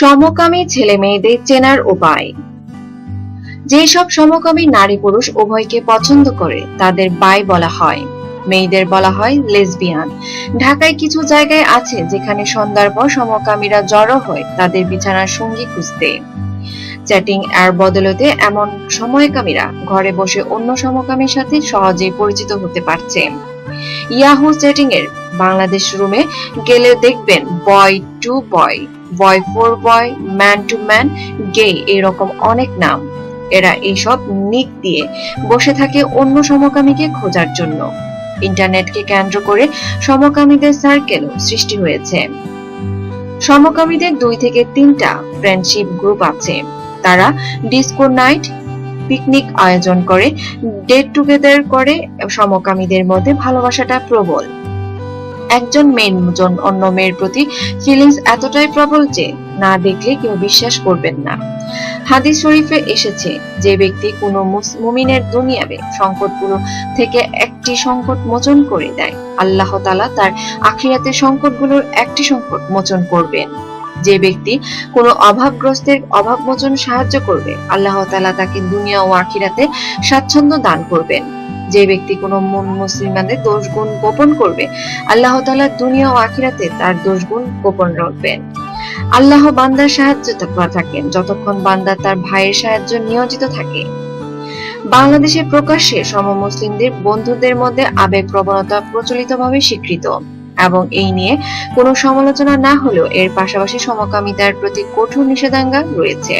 সমকামী ছেলে মেয়েদের চেনার উপায়। যেসব সমকামী নারী পুরুষ উভয়কে পছন্দ করে, তাদের বাই বলা হয়, মেয়েদের বলা হয় লেসবিয়ান। ঢাকায় কিছু জায়গায় আছে যেখানে সন্ধ্যার পর সমকামীরা জড়ো হয় তাদের বিছানার সঙ্গী খুঁজতে। চ্যাটিং এর বদলতে এমন সময়কামীরা ঘরে বসে অন্য সমকামীর সাথে সহজেই পরিচিত হতে পারছে ইয়াহু চ্যাটিং এর বাংলাদেশ রুমে গেলে দেখবেন boy to boy boy for boy man to man gay এরকম অনেক নাম। এরা এইসব নিক দিয়ে বসে থাকে অন্য সমকামীকে খোঁজার জন্য। ইন্টারনেটকে কেন্দ্র করে সমকামীদের সার্কেলও সৃষ্টি হয়েছে। সমকামীদের দুই থেকে তিনটা ফ্রেন্ডশিপ গ্রুপ আছে। তারা ডিসকো নাইট পিকনিক আয়োজন করে ডেট টুগেদার করে সমকামীদের মধ্যে ভালোবাসাটা প্রবল। একজন মেয়ের জন, অন্য মেয়ের প্রতি ফিলিংস এতটাই প্রবল যে না দেখলে কেউ বিশ্বাস করবেন না। হাদিস শরীফে এসেছে যে ব্যক্তি কোনো মুমিনের দুনিয়াবে সংকটগুলো থেকে একটি সংকট মোচন করে দেয়। আল্লাহ তালা তার আখিরাতের সংকটগুলোর একটি সংকট মোচন করবেন। যে ব্যক্তি কোনো অভাবগ্রস্তের অভাব মোচন সাহায্য করবে, আল্লাহ তালা তাকে দুনিয়া ও আখিরাতে স্বাচ্ছন্দ্য দান করবেন। যে ব্যক্তি কোনো মুসলিমানদের দোষগুণ গোপন করবে, আল্লাহ তালা দুনিয়া ও আখিরাতে তার দোষগুণ গোপন রাখবেন। আল্লাহ বান্দার সাহায্য থাকেন, যতক্ষণ বান্দা তার ভাইয়ের সাহায্য নিয়োজিত থাকে। বাংলাদেশে প্রকাশ্যে সমমুসলিমদের বন্ধুদের মধ্যে আবেগ প্রবণতা প্রচলিতভাবে স্বীকৃত এবং এই নিয়ে কোনো সমালোচনা না হলেও এর পাশাপাশি সমকামিতার প্রতি কঠোর নিষেধাজ্ঞা রয়েছে।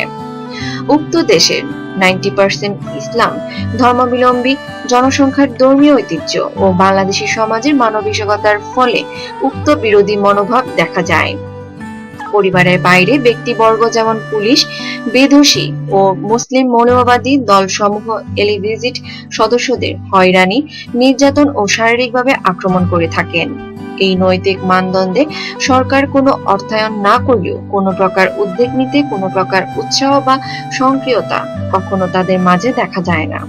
উক্ত দেশের নাইনটি পার্সেন্ট ইসলাম। ধর্মাবলম্বী, জনসংখ্যার ধর্মীয় ঐতিহ্য ও বাংলাদেশি সমাজের মানবিকতার ফলে উক্ত বিরোধী মনোভাব দেখা যায়। পরিবারের বাইরে ব্যক্তিবর্গ যেমন পুলিশ বেধসী ও মুসলিম মৌলবাদী দলসমূহ এলিভিজিট সদস্যদের হয়রানি, নির্যাতন ও শারীরিকভাবে আক্রমণ করে থাকেন। এই নৈতিক মানদণ্ডে সরকার কোনো অর্থায়ন না করলেও কোনো প্রকার উদ্যোগ নিতে, কোনো প্রকার উৎসাহ বা সক্রিয়তা কখনো তাদের মাঝে দেখা যায় না।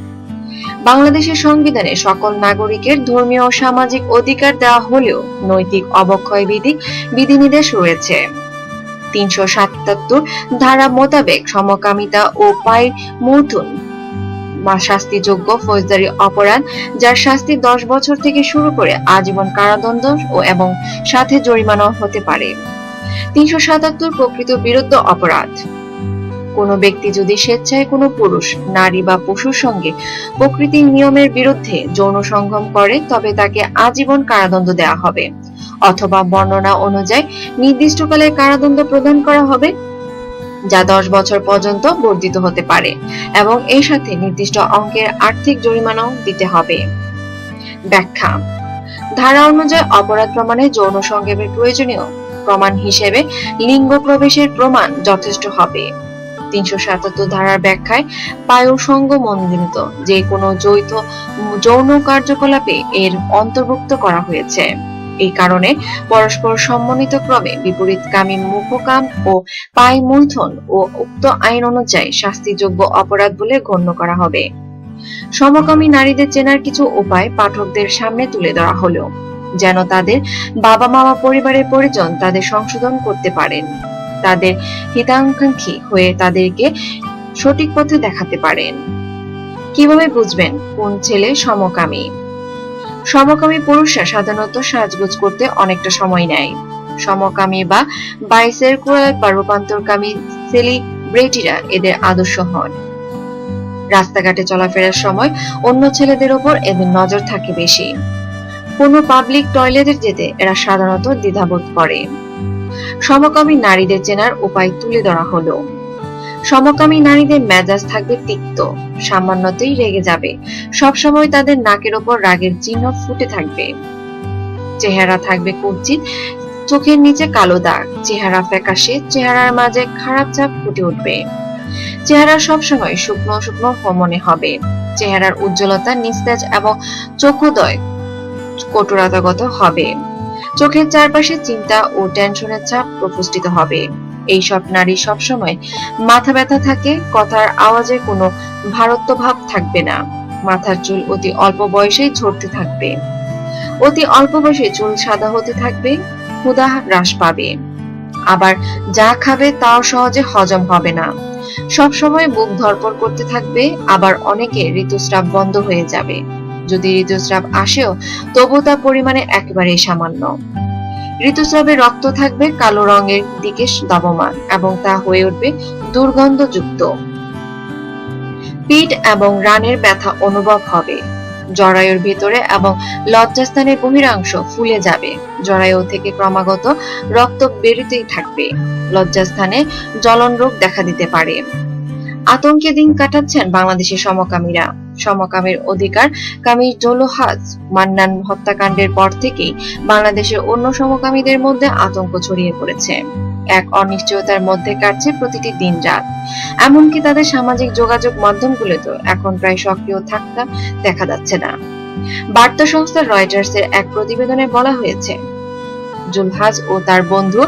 বাংলাদেশের সংবিধানে সকল নাগরিকের ধর্মীয় ও সামাজিক অধিকার দেওয়া হলেও নৈতিক অবক্ষয় বিধি, বিধিনির্দেশ রয়েছে। তিনশো সাতাত্তর ধারা মোতাবেক সমকামিতা ও পায় মূর্ধন শাস্তিযোগ্য, ফৌজদারি অপরাধ, যার শাস্তি দশ বছর থেকে শুরু করে আজীবন কারাদণ্ড ও এবং সাথে জরিমানা হতে পারে। তিনশো সাতাত্তর প্রকৃত বিরুদ্ধ অপরাধ। কোনো ব্যক্তি যদি স্বেচ্ছায় কোনো পুরুষ, নারী বা পশুর সঙ্গে প্রকৃতির নিয়মের বিরুদ্ধে যৌন সঙ্গম করে, তবে তাকে আজীবন কারাদণ্ড দেওয়া হবে। অথবা বর্ণনা অনুযায়ী নির্দিষ্টকালে কারাদণ্ড প্রদান করা হবে। যা দশ বছর পর্যন্ত বর্ধিত হতে পারে এবং এর সাথে নির্দিষ্ট অঙ্কের আর্থিক জরিমানাও দিতে হবে। ব্যাখ্যা। ধারা অনুযায়ী অপরাধ প্রমাণে যৌন সংক্ষেপের প্রয়োজনীয় প্রমাণ হিসেবে লিঙ্গ প্রবেশের প্রমাণ যথেষ্ট হবে। তিনশো সাতাত্তর ধারার ব্যাখ্যায় পায়ুসঙ্গ মনোনীত যে কোনো যৌথ, যৌন কার্যকলাপে এর অন্তর্ভুক্ত করা হয়েছে। এই কারণে পরস্পর সম্মানিত ক্রমে বিপরীত বিপরীতকামী মুখকাম ও পায় মূলধন ও উক্ত আইন অনুযায়ী শাস্তিযোগ্য অপরাধ বলে গণ্য করা হবে। সমকামী নারীদের চেনার কিছু উপায় পাঠকদের সামনে তুলে ধরা হলো, যেন তাদের বাবা মামা পরিবারের পরিজন তাদের সংশোধন করতে পারেন, তাদের হিতাকাঙ্ক্ষী হয়ে তাদেরকে সঠিক পথে দেখাতে পারেন। কীভাবে বুঝবেন কোন ছেলে সমকামী? সমকামী পুরুষরা সাধারণত সাজগোজ করতে অনেকটা সময় নেয়। সমকামী বা বাইসের বাইসেরকুলার বা রূপান্তরকামী সেলিব্রিটিরা এদের আদর্শ হন। রাস্তাঘাটে চলাফেরার সময় অন্য ছেলেদের ওপর এদের নজর থাকে বেশি। কোনো পাবলিক টয়লেটে যেতে এরা সাধারণত দ্বিধাবোধ করে। সমকামী নারীদের চেনার উপায় তুলে ধরা হলো। সমকামী নারীদের মেজাজ থাকবে তিক্ত, সামান্যতেই রেগে যাবে। সবসময় তাদের নাকের ওপর রাগের চিহ্ন ফুটে থাকবে। চেহারা থাকবে কুঞ্চিত, চোখের নিচে কালো দাগ, চেহারা ফ্যাকাশে, চেহারার মাঝে খারাপ চাপ ফুটে উঠবে। চেহারা সবসময় শুকনো শুকনো মনে হবে। চেহারার উজ্জ্বলতা, নিস্তেজ এবং চক্ষুদয় কটুরতাগত হবে। চোখের চারপাশে চিন্তা ও টেনশনের চাপ প্রপুষ্টিত হবে। এইসব নারী সবসময় মাথা ব্যথা থাকে, কথার আওয়াজে কোনো ভারত্ব ভাব থাকবে না। মাথার চুল অতি অল্প বয়সেই ঝরতে থাকবে। অতি অল্প বয়সে চুল সাদা হতে থাকবে, ক্ষুধা হ্রাস পাবে। আবার যা খাবে তাও সহজে হজম হবে না। সবসময় বুক ধরপড় করতে থাকবে, আবার অনেকে ঋতুস্রাব বন্ধ হয়ে যাবে। যদি ঋতুস্রাব আসেও তবু তা পরিমাণে একেবারেই সামান্য। ঋতুস্রাবে রক্ত থাকবে কালো রঙের দিকে দাবমান এবং তা হয়ে উঠবে দুর্গন্ধযুক্ত। পিঠ এবং রানের ব্যথা অনুভব হবে। জরায়ুর ভিতরে এবং লজ্জাস্থানের বহিরাংশ ফুলে যাবে। জরায়ু থেকে ক্রমাগত রক্ত বেরোতেই থাকবে। লজ্জাস্থানে জ্বলন রোগ দেখা দিতে পারে। আতঙ্কে দিন কাটাচ্ছেন বাংলাদেশের সমকামীরা। সমকামীর অধিকার কামী জোলোহাজ মান্নান হত্যাকাণ্ডের পর থেকেই বাংলাদেশের অন্য সমকামীদের মধ্যে আতঙ্ক ছড়িয়ে পড়েছে। এক অনিশ্চয়তার মধ্যে কাটছে প্রতিটি দিন রাত এমনকি তাদের সামাজিক যোগাযোগ মাধ্যমগুলোতেও এখন প্রায় সক্রিয় থাকতে দেখা যাচ্ছে না। বার্তা সংস্থা রয়টার্সের এক প্রতিবেদনে বলা হয়েছে জুলহাজ ও তার বন্ধু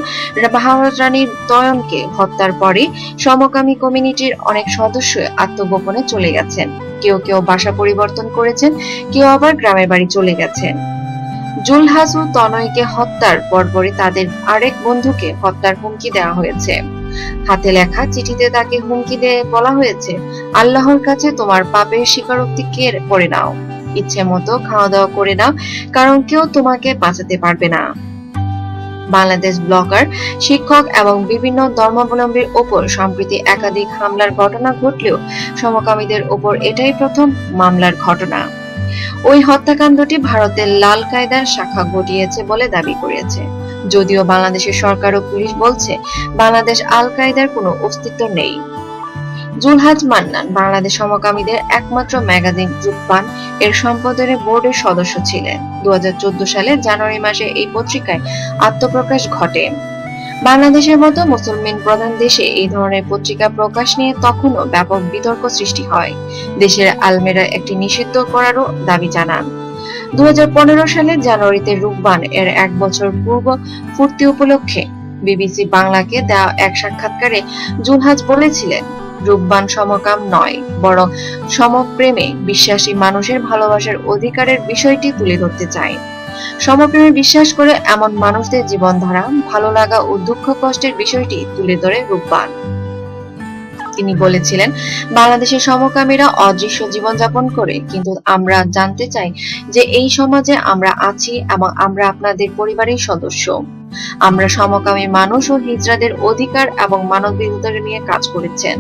বাহাওয়াত রানী তয়নকে হত্যার পরে সমকামী কমিউনিটির অনেক সদস্য আত্মগোপনে চলে গেছেন। কেউ কেউ বাসা পরিবর্তন করেছেন, কেউ আবার গ্রামের বাড়ি চলে গেছেন। জুলহাজ ও তনয়কে হত্যার পরপরই তাদের আরেক বন্ধুকে হত্যার হুমকি দেওয়া হয়েছে। হাতে লেখা চিঠিতে তাকে হুমকি দিয়ে বলা হয়েছে, আল্লাহর কাছে তোমার পাপের স্বীকারোক্তি কে করে নাও? ইচ্ছে মতো খাওয়া দাওয়া করে নাও, কারণ কেউ তোমাকে বাঁচাতে পারবে না। বাংলাদেশ ব্লগার, শিক্ষক এবং বিভিন্ন ধর্মাবলম্বীর ওপর সম্প্রতি একাধিক হামলার ঘটনা ঘটলেও সমকামীদের ওপর এটাই প্রথম মামলার ঘটনা। ওই হত্যাকাণ্ডটি ভারতের লাল কায়দার শাখা ঘটিয়েছে বলে দাবি করেছে। যদিও বাংলাদেশের সরকার ও পুলিশ বলছে, বাংলাদেশ আল কায়দার কোনো অস্তিত্ব নেই। জুলহাজ মান্নান বাংলাদেশ সমকামীদের একমাত্র ম্যাগাজিন জুব্বান এর সম্পাদনের বোর্ডের সদস্য ছিলেন। দু সালে জানুয়ারি মাসে এই পত্রিকায় আত্মপ্রকাশ ঘটে। বাংলাদেশের মতো মুসলমান প্রধান দেশে এই ধরনের পত্রিকা প্রকাশ নিয়ে তখনও ব্যাপক বিতর্ক সৃষ্টি হয়। দেশের আলমেরা একটি নিষিদ্ধ করারও দাবি জানান। দু সালের জানুয়ারিতে রূপবান এর এক বছর পূর্ব ফুর্তি উপলক্ষে বিবিসি বাংলাকে দেওয়া এক সাক্ষাৎকারে জুলহাজ বলেছিলেন রূপবান সমকাম নয়, বরং সমপ্রেমে বিশ্বাসী মানুষের ভালোবাসার অধিকারের বিষয়টি তুলে ধরতে চায়। সমপ্রেমে বিশ্বাস করে এমন মানুষদের জীবনধারা, ভালো লাগা ও দুঃখ কষ্টের বিষয়টি তুলে ধরে রূপবান। তিনি বলেছিলেন, বাংলাদেশের সমকামীরা অদৃশ্য জীবনযাপন করে, কিন্তু আমরা জানতে চাই যে এই সমাজে আমরা আছি এবং আমরা আপনাদের পরিবারের সদস্য। আমরা সমকামী মানুষ ও হিজড়াদের অধিকার এবং মানবাধিকার নিয়ে কাজ করেছেন।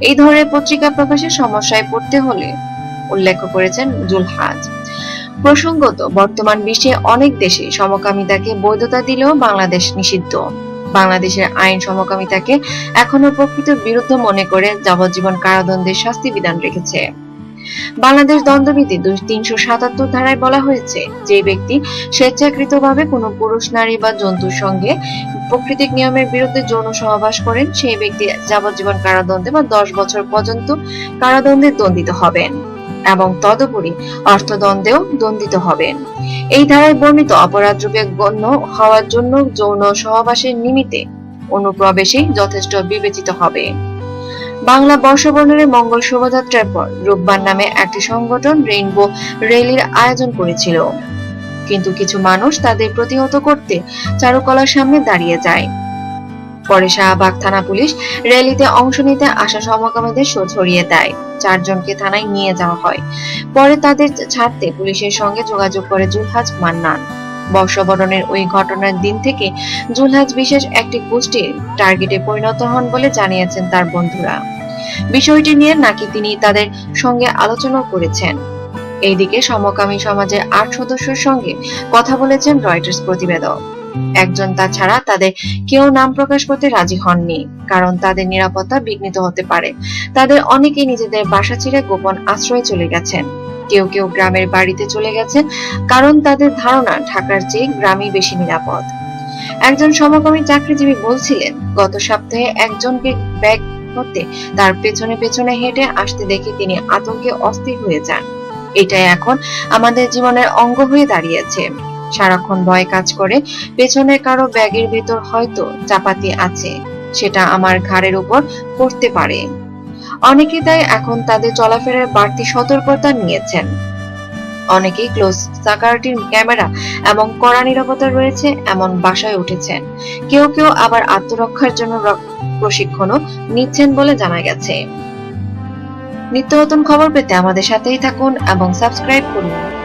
এই ধরনের পত্রিকা প্রকাশের সমস্যায় পড়তে হলে উল্লেখ করেছেন জুলহাজ। প্রসঙ্গত, বর্তমান বিশ্বে অনেক দেশে সমকামিতাকে বৈধতা দিলেও বাংলাদেশ নিষিদ্ধ। বাংলাদেশের আইন সমকামিতাকে এখনও প্রকৃত বিরুদ্ধ মনে করে যাবজ্জীবন কারাদণ্ডের শাস্তি বিধান রেখেছে। বাংলাদেশ দণ্ডবিধি তিনশো সাতাত্তর ধারায় বলা হয়েছে, যে ব্যক্তি স্বেচ্ছাকৃতভাবে কোনো পুরুষ, নারী বা জন্তুর সঙ্গে প্রকৃতিক নিয়মের বিরুদ্ধে যৌন সহবাস করেন, সেই ব্যক্তি যাবজ্জীবন কারাদণ্ডে বা দশ বছর পর্যন্ত কারাদণ্ডে দণ্ডিত হবেন এবং তদুপরি অর্থদণ্ডেও দণ্ডিত হবেন। এই ধারায় বর্ণিত অপরাধ রূপে গণ্য হওয়ার জন্য যৌন সহবাসের নিমিত্তে অনুপ্রবেশেই যথেষ্ট বিবেচিত হবে। বাংলা বর্ষবর্ণের মঙ্গল শোভাযাত্রার পর রূপবান নামে একটি সংগঠন রেইনবো র্যালির আয়োজন করেছিল। কিন্তু কিছু মানুষ তাদের প্রতিহত করতে চারুকলার সামনে দাঁড়িয়ে যায়। পরে শাহবাগ থানা পুলিশ র্যালিতে অংশ নিতে আসা সমকামীদের ছড়িয়ে দেয়। চারজনকে থানায় নিয়ে যাওয়া হয়। পরে তাদের ছাড়তে পুলিশের সঙ্গে যোগাযোগ করে জুলহাজ মান্নান। বর্ষবরণের ওই ঘটনার দিন থেকে জুলহাজ বিশেষ একটি গোষ্ঠীর টার্গেটে পরিণত হন বলে জানিয়েছেন তার বন্ধুরা। বিষয়টি নিয়ে নাকি তিনি তাদের সঙ্গে আলোচনা করেছেন। এইদিকে সমকামী সমাজের আট সদস্যের সঙ্গে কথা বলেছেন রয়টার্স প্রতিবেদক। একজন তাছাড়া তাদের কেউ নাম প্রকাশ করতে রাজি হননি, কারণ তাদের নিরাপত্তা বিঘ্নিত হতে পারে। তাদের অনেকেই নিজেদের বাসা ছেড়ে গোপন আশ্রয়ে চলে গেছেন। কেউ কেউ গ্রামের বাড়িতে চলে গেছেন কারণ তাদের ধারণা ঢাকার চেয়ে গ্রামই বেশি নিরাপদ। একজন সমকামী চাকরিজীবী বলছিলেন, গত সপ্তাহে একজনকে ব্যাগ করতে তার পেছনে পেছনে হেঁটে আসতে দেখে তিনি আতঙ্কে অস্থির হয়ে যান। এটাই এখন আমাদের জীবনের অঙ্গ হয়ে দাঁড়িয়েছে। সারাক্ষণ ভয় কাজ করে, পেছনে কারও ব্যাগের ভেতর হয়তো চাপাতি আছে, সেটা আমার ঘাড়ের উপর পড়তে পারে। অনেকে তাই এখন তাদের চলাফেরার বাড়তি সতর্কতা নিয়েছেন। অনেকেই ক্লোজ সাকারটির ক্যামেরা এবং কড়া নিরাপত্তা রয়েছে এমন বাসায় উঠেছেন। কেউ কেউ আবার আত্মরক্ষার জন্য প্রশিক্ষণও নিচ্ছেন বলে জানা গেছে। নিত্য নতুন খবর পেতে আমাদের সাথেই থাকুন এবং সাবস্ক্রাইব করুন।